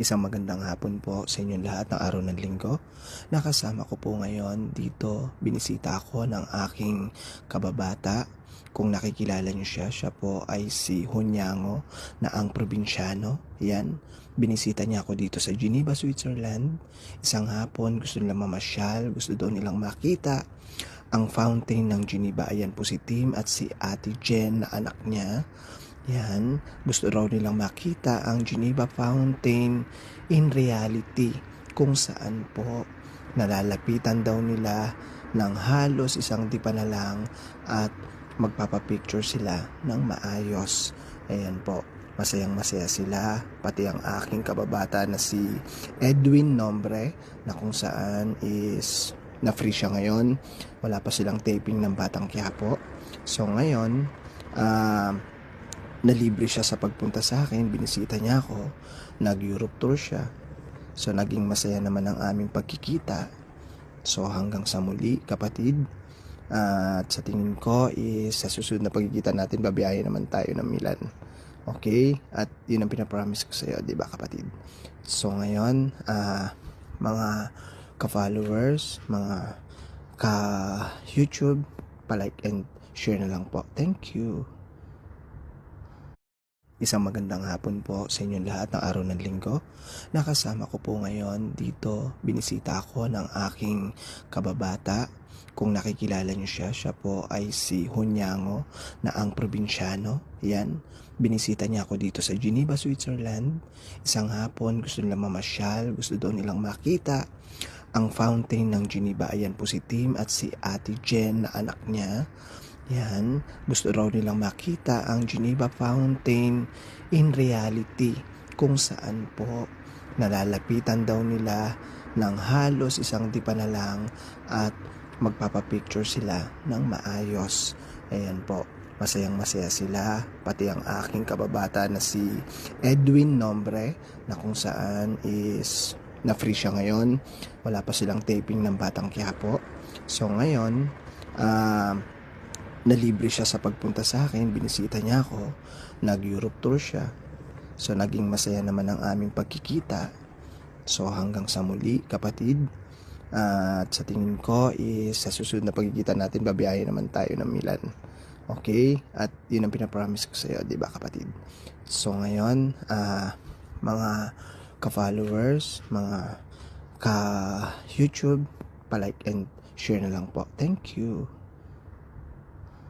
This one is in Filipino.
Isang magandang hapon po sa inyong lahat ng araw ng linggo. Nakasama ko po ngayon dito, binisita ako ng aking kababata. Kung nakikilala niyo siya, siya po ay si Hunyango na ang probinsyano. Yan, binisita niya ako dito sa Geneva, Switzerland. Isang hapon, gusto nila mamasyal, gusto daw nilang makita ang fountain ng Geneva. Ayan po si Tim at si Ate Jen na anak niya. Yan, gusto raw nilang makita ang Geneva Fountain in reality kung saan po nalalapitan daw nila ng halos isang dipa na lang at magpapapicture sila ng maayos. Ayan po, masayang masaya sila, pati ang aking kababata na si Edwin Nombre na kung saan is na free siya ngayon. Wala pa silang taping ng Batang Quiapo. So ngayon, ah nalibre siya sa pagpunta sa akin, binisita niya ako, nag-Europe tour siya. So naging masaya naman ang aming pagkikita. So hanggang sa muli, kapatid. At sa tingin ko is sa susunod na pagkikita natin, babiyahe naman tayo ng Milan. Okay? At yun ang pinapromise ko sa iyo, di ba kapatid? So ngayon, ah mga ka-followers, mga ka-YouTube, palike and share na lang po. Thank you. Isang magandang hapon po sa inyong lahat ng araw ng linggo. Nakasama ko po ngayon dito, binisita ako ng aking kababata. Kung nakikilala niyo siya, siya po ay si Hunyango na ang probinsyano. Yan, binisita niya ako dito sa Geneva, Switzerland. Isang hapon, gusto nila mamasyal, gusto daw nilang makita ang fountain ng Geneva. Ayan po si Tim at si Ate Jen na anak niya. Yan, gusto raw nilang makita ang Geneva Fountain in reality kung saan po nalalapitan daw nila ng halos isang dipa na lang at magpapapicture sila ng maayos. Ayan po, masayang masaya sila, pati ang aking kababata na si Edwin Nombre na kung saan is na free siya ngayon. Wala pa silang taping ng Batang Quiapo. So ngayon, ah nalibre siya sa pagpunta sa akin, binisita niya ako, nag-Europe tour siya. So naging masaya naman ang aming pagkikita. So hanggang sa muli, kapatid. At sa tingin ko is sa susunod na pagkikita natin, babiyahe naman tayo ng Milan. Okay? At yun ang pinapromise ko sa iyo, di ba kapatid? So ngayon, ah mga ka-followers, mga ka-YouTube, palike and share na lang po. Thank you.